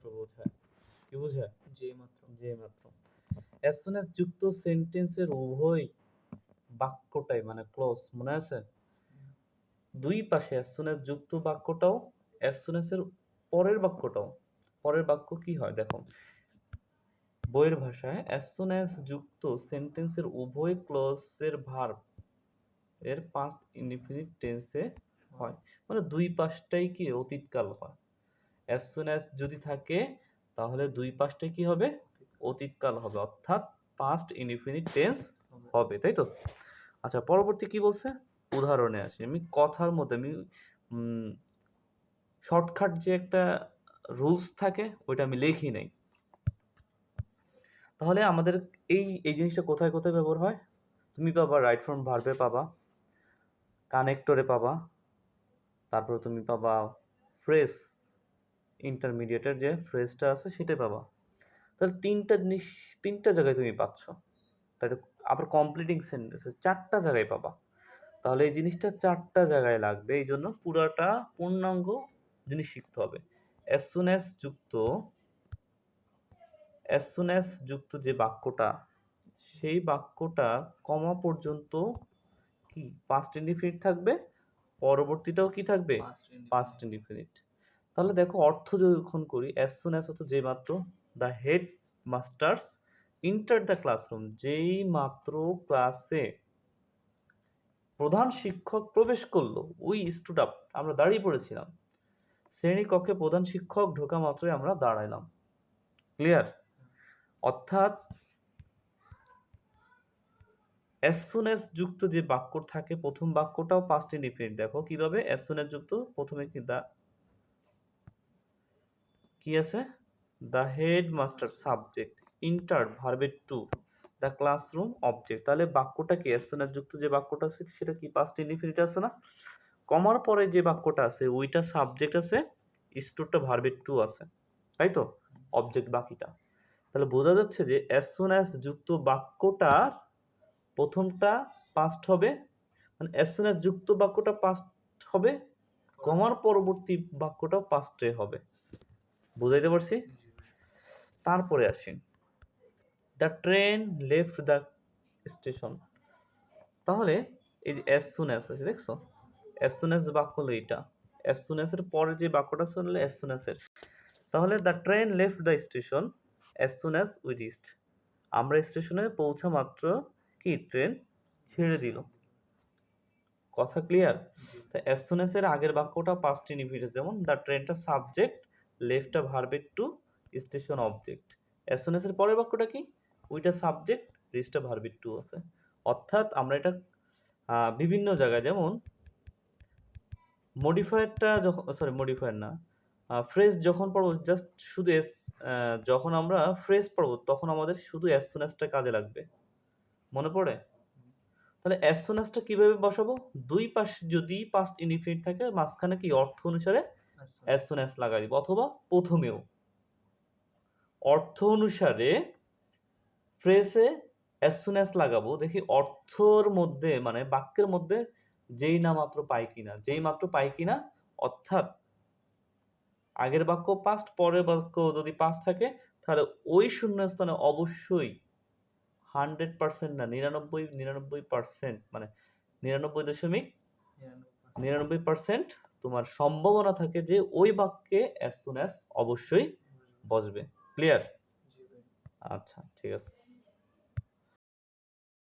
মাত্র বোঝায় কি বোঝায় যে মাত্র। যে মাত্র। অ্যাজ সুন অ্যাজ যুক্ত সেন্টেন্সের উভয় বাক্যটাই মানে ক্লোজ মনে আছে? দুই পাশে অ্যাজ সুন অ্যাজ যুক্ত বাক্যটাও অ্যাজ সুন এর পরের বাক্যটাও। পরের বাক্য কি হয়? দেখো। বইয়ের ভাষায় অ্যাজ সুন অ্যাজ যুক্ত সেন্টেন্সের উভয় ক্লজের ভার্ব এর পাস্ট ইনডিফিনিট টেন্সে হয়। মানে দুই পাশটাই কি? অতীতকাল হয়। অ্যাজ সুন অ্যাজ যদি থাকে, তাহলে দুই পাশটাই কি হবে? অতীতকাল হবে। অর্থাৎ পাস্ট ইনডিফিনিট টেন্স হবে, তাই তো? আচ্ছা পরবর্তী কি বলছে? উদাহরণে আসি। আমি কথার মধ্যে, আমি শর্টকাট যে একটা রুলস থাকে, ওইটা আমি লিখি নাই। তাহলে আমাদের এই এই জিনিসটা কোথায় কোথায় ব্যবহার হয়? তুমি পাবা রাইট ফ্রম ভার্বে পাবা কানেক্টরে পাবা, তারপর তুমি পাবা ফ্রেস ইন্টারমিডিয়েটের যে ফ্রেজটা আছে সেটাই পাবা। তাহলে তিনটা জিনিস তিনটা জায়গায় তুমি পাচ্ছ। তাহলে আবার কমপ্লিটিং সেন্টেন্স চারটা জায়গায় পাবা। তাহলে এই জিনিসটা চারটা জায়গায় লাগবে এই জন্য পুরাটা পূর্ণাঙ্গ জিনিস শিখতে হবে। অ্যাজ সুন অ্যাজ যুক্ত অ্যাজ সুন অ্যাজ যুক্ত যে বাক্যটা সেই বাক্যটা কমা পর্যন্ত কি? পাস্ট ইনডিফিনিট থাকবে? পরবর্তীটাও কি থাকবে? পাস্ট ইনডিফিনিট তাহলে দেখো অর্থ যখন করি অ্যাজ সুন অ্যাজ হতো যে মাত্র the head masters enter the classroom যেই মাত্র ক্লাসে প্রধান শিক্ষক প্রবেশ করল, ওই স্টুড আপ আমরা দাঁড়িয়ে পড়েছিলাম। শ্রেণি কক্ষে প্রধান শিক্ষক ঢোকা মাত্রই আমরা দাঁড়াইলাম। ক্লিয়ার অর্থাৎ অ্যাজ সুন যুক্ত যে বাক্য থাকে, প্রথম বাক্যটাও পাস্ট ইনডিফিনিট দেখো কীভাবে? অ্যাজ সুন যুক্ত, প্রথমে কি দা কি আছে? The head master subject enter ভার্বের টু দ্য ক্লাসরুম অবজেক্ট তাহলে বাক্যটা কি? অ্যাজ সুন যুক্ত যে বাক্যটা আছে, সেটা কি পাস্ট ইনডিফিনিট আছে না? কমার পরে যে বাক্যটা আছে, ওইটা সাবজেক্ট আছে স্টোরটা ভার্বের টু আছে। তাই তো? অবজেক্ট বাকিটা। তাহলে বোঝা যাচ্ছে যে অ্যাজ অ্যাজ যুক্ত বাক্যটার প্রথমটা পাস্ট হবে। মানে অ্যাজ যুক্ত বাক্যটা পাস্ট হবে, কমার পরবর্তী বাক্যটাও পাস্টে হবে। বুঝাইতে পারছি? তারপরে আসি। The train left the station তাহলে এই যে অ্যাজ সুন অ্যাজ আছে দেখছ? অ্যাজ সুন অ্যাজ বাক্য হলো এইটা। অ্যাজ সুন অ্যাজ পরে যে বাক্যটা শুনলে অ্যাজ সুন অ্যাজ তাহলে the train left the station as soon as we reached আমরা স্টেশনে পৌঁছা মাত্র কি? ট্রেন ছেড়ে দিল। কথা ক্লিয়ার তো অ্যাজ সুন অ্যাজ আগের বাক্যটা পাস্ট ইনডিফিনিট যেমন দ্য ট্রেনটা সাবজেক্ট লেফটটা ভার্বের টু স্টেশন অবজেক্ট অ্যাজ পরের বাক্যটা কি? উইটা সাবজেক্ট রিস্টটা ভার্বের টু আছে। অর্থাৎ আমরা এটা বিভিন্ন জায়গায় যেমন মডিফায়ারটা যখন সরি মডিফায়ার না ফ্রেজ যখন পড়ব জাস্ট শুধু এস যখন আমরা ফ্রেজ পড়ব, তখন আমাদের শুধু অ্যাজ কাজে লাগবে। মনে পড়ে? তাহলে অ্যাজ সুন কীভাবে বসাবো? দুই পাশ যদি পাস্ট ইনডিফিনিট থাকে, মাঝখানে কি অর্থ অনুসারে অ্যাজ সুন অ্যাজ লাগাই দিব অথবা প্রথমেও। অর্থ অনুসারে ফ্রেসে অ্যাজ সুন অ্যাজ লাগাবো। দেখি অর্থর মধ্যে মানে বাক্যের মধ্যে যেই না মাত্র পাই কিনা যেই মাত্র পাই কিনা অর্থাৎ আগের বাক্য পাস্ট পরের বাক্য যদি পাস থাকে তাহলে ওই শূন্যস্থানে অবশ্যই হান্ড্রেড পার্সেন্ট না নিরানব্বই নিরানব্বই পার্সেন্ট মানে নিরানব্বই দশমিক নিরানব্বই পার্সেন্ট তোমার সম্ভাবনা থাকে যে ওই বাক্যে অ্যাজ সুন অ্যাজ অবশ্যই বসবে। ক্লিয়ার আচ্ছা ঠিক আছে।